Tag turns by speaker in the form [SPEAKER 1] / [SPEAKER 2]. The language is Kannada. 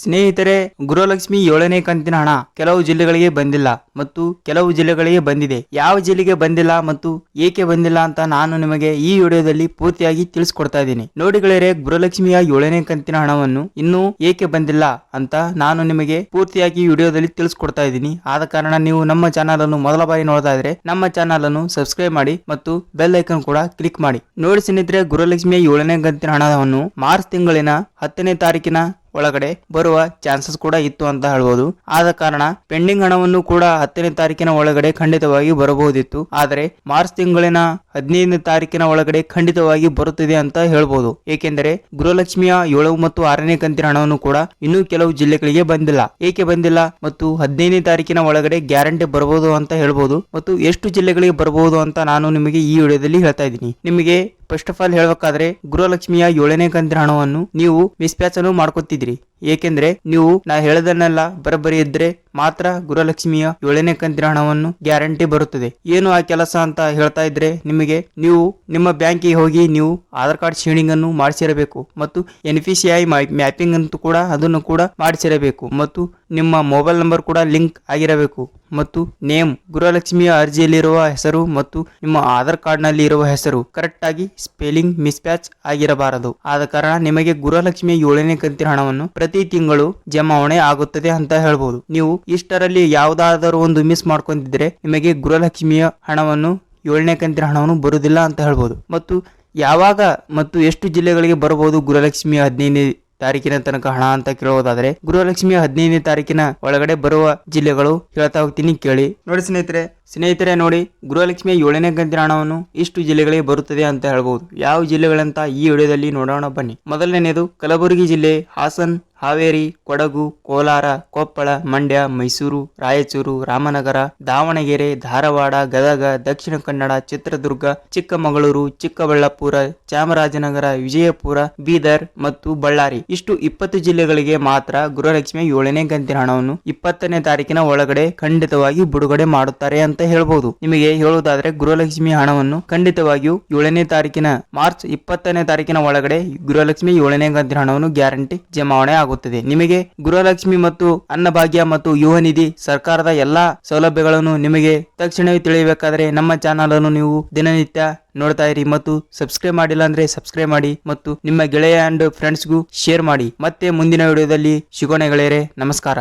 [SPEAKER 1] ಸ್ನೇಹಿತರೆ, ಗೃಹಲಕ್ಷ್ಮಿ ಏಳನೇ ಕಂತಿನ ಹಣ ಕೆಲವು ಜಿಲ್ಲೆಗಳಿಗೆ ಬಂದಿಲ್ಲ ಮತ್ತು ಕೆಲವು ಜಿಲ್ಲೆಗಳಿಗೆ ಬಂದಿದೆ. ಯಾವ ಜಿಲ್ಲೆಗೆ ಬಂದಿಲ್ಲ ಮತ್ತು ಏಕೆ ಬಂದಿಲ್ಲ ಅಂತ ನಾನು ನಿಮಗೆ ಈ ವಿಡಿಯೋದಲ್ಲಿ ಪೂರ್ತಿಯಾಗಿ ತಿಳಿಸ್ಕೊಡ್ತಾ ಇದ್ದೀನಿ. ನೋಡಿ ಗೆಳೆಯರೆ, ಗೃಹಲಕ್ಷ್ಮಿಯ ಏಳನೇ ಕಂತಿನ ಹಣವನ್ನು ಇನ್ನೂ ಏಕೆ ಬಂದಿಲ್ಲ ಅಂತ ನಾನು ನಿಮಗೆ ಪೂರ್ತಿಯಾಗಿ ವಿಡಿಯೋದಲ್ಲಿ ತಿಳಿಸ್ಕೊಡ್ತಾ ಇದ್ದೀನಿ. ಆದ ಕಾರಣ ನೀವು ನಮ್ಮ ಚಾನಲ್ ಅನ್ನು ಮೊದಲ ಬಾರಿ ನೋಡ್ತಾ ಇದ್ರೆ ನಮ್ಮ ಚಾನಲ್ ಅನ್ನು ಸಬ್ಸ್ಕ್ರೈಬ್ ಮಾಡಿ ಮತ್ತು ಬೆಲ್ ಐಕನ್ ಕೂಡ ಕ್ಲಿಕ್ ಮಾಡಿ. ನೋಡಿ ಸ್ನೇಹಿತರೆ, ಗೃಹಲಕ್ಷ್ಮಿಯ ಏಳನೇ ಕಂತಿನ ಹಣವನ್ನು ಮಾರ್ಚ್ ತಿಂಗಳಿನ ಹತ್ತನೇ ತಾರೀಕಿನ ಒಳಗಡೆ ಬರುವ ಚಾನ್ಸಸ್ ಕೂಡ ಇತ್ತು ಅಂತ ಹೇಳ್ಬೋದು. ಆದ ಕಾರಣ ಪೆಂಡಿಂಗ್ ಹಣವನ್ನು ಕೂಡ ಹತ್ತನೇ ತಾರೀಕಿನ ಒಳಗಡೆ ಖಂಡಿತವಾಗಿ ಬರಬಹುದಿತ್ತು. ಆದರೆ ಮಾರ್ಚ್ ತಿಂಗಳಿನ ಹದಿನೈದನೇ ತಾರೀಕಿನ ಒಳಗಡೆ ಖಂಡಿತವಾಗಿ ಬರುತ್ತಿದೆ ಅಂತ ಹೇಳ್ಬೋದು. ಏಕೆಂದರೆ ಗೃಹಲಕ್ಷ್ಮಿಯ ಏಳು ಮತ್ತು ಆರನೇ ಕಂತಿನ ಹಣವನ್ನು ಕೂಡ ಇನ್ನೂ ಕೆಲವು ಜಿಲ್ಲೆಗಳಿಗೆ ಬಂದಿಲ್ಲ. ಏಕೆ ಬಂದಿಲ್ಲ ಮತ್ತು ಹದಿನೈದನೇ ತಾರೀಕಿನ ಒಳಗಡೆ ಗ್ಯಾರಂಟಿ ಬರಬಹುದು ಅಂತ ಹೇಳ್ಬೋದು. ಮತ್ತು ಎಷ್ಟು ಜಿಲ್ಲೆಗಳಿಗೆ ಬರಬಹುದು ಅಂತ ನಾನು ನಿಮಗೆ ಈ ವಿಡಿಯೋದಲ್ಲಿ ಹೇಳ್ತಾ ಇದ್ದೀನಿ. ನಿಮಗೆ ಫಸ್ಟ್ ಆಫ್ ಆಲ್ ಹೇಳಬೇಕಾದ್ರೆ ಗೃಹಲಕ್ಷ್ಮಿಯ ಏಳನೇ ಕಂತಿನ ಹಣವನ್ನು ನೀವು ಮಿಸ್ಪ್ಯಾಚ್ ಅನ್ನು ಮಾಡ್ಕೊತಿದ್ರಿ. ಏಕೆಂದ್ರೆ ನೀವು ನಾ ಹೇಳದನ್ನೆಲ್ಲ ಬರಬರಿ ಇದ್ರೆ ಮಾತ್ರ ಗುರುಲಕ್ಷ್ಮಿಯ ಏಳನೇ ಕಂತಿನ ಹಣವನ್ನು ಗ್ಯಾರಂಟಿ ಬರುತ್ತದೆ. ಏನು ಆ ಕೆಲಸ ಅಂತ ಹೇಳ್ತಾ ಇದ್ರೆ ನಿಮಗೆ ನೀವು ನಿಮ್ಮ ಬ್ಯಾಂಕಿಗೆ ಹೋಗಿ ನೀವು ಆಧಾರ್ ಕಾರ್ಡ್ ಶೇಡಿಂಗ್ ಅನ್ನು ಮಾಡಿಸಿರಬೇಕು ಮತ್ತು N P C I mapping ಅಂತೂ ಕೂಡ ಅದನ್ನು ಕೂಡ ಮಾಡಿಸಿರಬೇಕು ಮತ್ತು ನಿಮ್ಮ ಮೊಬೈಲ್ ನಂಬರ್ ಕೂಡ ಲಿಂಕ್ ಆಗಿರಬೇಕು ಮತ್ತು ನೇಮ್ ಗೃಹಲಕ್ಷ್ಮಿಯ ಅರ್ಜಿಯಲ್ಲಿರುವ ಹೆಸರು ಮತ್ತು ನಿಮ್ಮ ಆಧಾರ್ ಕಾರ್ಡ್ನಲ್ಲಿ ಇರುವ ಹೆಸರು ಕರೆಕ್ಟ್ ಆಗಿ ಸ್ಪೆಲ್ಲಿಂಗ್ ಮಿಸ್ಪ್ಯಾಚ್ ಆಗಿರಬಾರದು. ಆದ ಕಾರಣ ನಿಮಗೆ ಗೃಹಲಕ್ಷ್ಮಿಯ ಏಳನೇ ಕಂತಿನ ಹಣವನ್ನು ಪ್ರತಿ ತಿಂಗಳು ಜಮಾವಣೆ ಆಗುತ್ತದೆ ಅಂತ ಹೇಳ್ಬೋದು. ನೀವು ಇಷ್ಟರಲ್ಲಿ ಯಾವುದಾದರೂ ಒಂದು ಮಿಸ್ ಮಾಡ್ಕೊಂಡಿದ್ರೆ ನಿಮಗೆ ಗೃಹಲಕ್ಷ್ಮಿಯ ಹಣವನ್ನು, ಏಳನೇ ಕಂತಿನ ಹಣವನ್ನು ಬರುವುದಿಲ್ಲ ಅಂತ ಹೇಳ್ಬೋದು. ಮತ್ತು ಯಾವಾಗ ಮತ್ತು ಎಷ್ಟು ಜಿಲ್ಲೆಗಳಿಗೆ ಬರಬಹುದು ಗೃಹಲಕ್ಷ್ಮಿಯ ಹದಿನೈದನೇ ತಾರೀಕಿನ ತನಕ ಹಣ ಅಂತ ಕೇಳೋದಾದ್ರೆ, ಗೃಹಲಕ್ಷ್ಮಿಯ ಹದಿನೈದನೇ ತಾರೀಕಿನ ಒಳಗಡೆ ಬರುವ ಜಿಲ್ಲೆಗಳು ಹೇಳ್ತಾ ಹೋಗ್ತೀನಿ ಕೇಳಿ. ನೋಡಿ ಸ್ನೇಹಿತರೆ ಸ್ನೇಹಿತರೆ ನೋಡಿ, ಗೃಹಲಕ್ಷ್ಮಿಯ ಏಳನೇ ಕಂತಿನ ಹಣವನ್ನು ಇಷ್ಟು ಜಿಲ್ಲೆಗಳಿಗೆ ಬರುತ್ತದೆ ಅಂತ ಹೇಳ್ಬಹುದು ಯಾವ ಜಿಲ್ಲೆಗಳಂತ ಈ ವಿಡಿಯೋದಲ್ಲಿ ನೋಡೋಣ ಬನ್ನಿ. ಮೊದಲನೇದು ಕಲಬುರಗಿ ಜಿಲ್ಲೆ, ಹಾಸನ್ ಹಾವೇರಿ, ಕೊಡಗು, ಕೋಲಾರ, ಕೊಪ್ಪಳ, ಮಂಡ್ಯ, ಮೈಸೂರು, ರಾಯಚೂರು, ರಾಮನಗರ, ದಾವಣಗೆರೆ, ಧಾರವಾಡ, ಗದಗ, ದಕ್ಷಿಣ ಕನ್ನಡ, ಚಿತ್ರದುರ್ಗ, ಚಿಕ್ಕಮಗಳೂರು, ಚಿಕ್ಕಬಳ್ಳಾಪುರ, ಚಾಮರಾಜನಗರ, ವಿಜಯಪುರ, ಬೀದರ್ ಮತ್ತು ಬಳ್ಳಾರಿ. ಇಷ್ಟು ಇಪ್ಪತ್ತು ಜಿಲ್ಲೆಗಳಿಗೆ ಮಾತ್ರ ಗೃಹಲಕ್ಷ್ಮಿ ಏಳನೇ ಕಂತಿನ ಹಣವನ್ನು ಇಪ್ಪತ್ತನೇ ತಾರೀಕಿನ ಒಳಗಡೆ ಖಂಡಿತವಾಗಿ ಬಿಡುಗಡೆ ಮಾಡುತ್ತಾರೆ ಅಂತ ಹೇಳಬಹುದು ನಿಮಗೆ ಹೇಳುವುದಾದ್ರೆ ಗೃಹಲಕ್ಷ್ಮಿ ಹಣವನ್ನು ಖಂಡಿತವಾಗಿಯೂ ಏಳನೇ ತಾರೀಕಿನ ಮಾರ್ಚ್ ಇಪ್ಪತ್ತನೇ ತಾರೀಕಿನ ಒಳಗಡೆ ಗೃಹಲಕ್ಷ್ಮಿ ಏಳನೇ ಕಂತಿನ ಹಣವನ್ನು ಗ್ಯಾರಂಟಿ ಜಮಾವಣೆ ಆಗುತ್ತದೆ. ನಿಮಗೆ ಗೃಹಲಕ್ಷ್ಮಿ ಮತ್ತು ಅನ್ನಭಾಗ್ಯ ಮತ್ತು ಯುವ ನಿಧಿ ಸರ್ಕಾರದ ಎಲ್ಲಾ ಸೌಲಭ್ಯಗಳನ್ನು ನಿಮಗೆ ತಕ್ಷಣವೇ ತಿಳಿಯಬೇಕಾದರೆ ನಮ್ಮ ಚಾನಲ್ ಅನ್ನು ನೀವು ದಿನನಿತ್ಯ ನೋಡ್ತಾ ಇರಿ ಮತ್ತು ಸಬ್ಸ್ಕ್ರೈಬ್ ಮಾಡಿಲ್ಲ ಅಂದ್ರೆ ಸಬ್ಸ್ಕ್ರೈಬ್ ಮಾಡಿ ಮತ್ತು ನಿಮ್ಮ ಗೆಳೆಯ ಅಂಡ್ ಫ್ರೆಂಡ್ಸ್ಗೂ ಶೇರ್ ಮಾಡಿ. ಮತ್ತೆ ಮುಂದಿನ ವಿಡಿಯೋದಲ್ಲಿ ಸಿಗೋಣ ಗೆಳೆಯರೆ, ನಮಸ್ಕಾರ.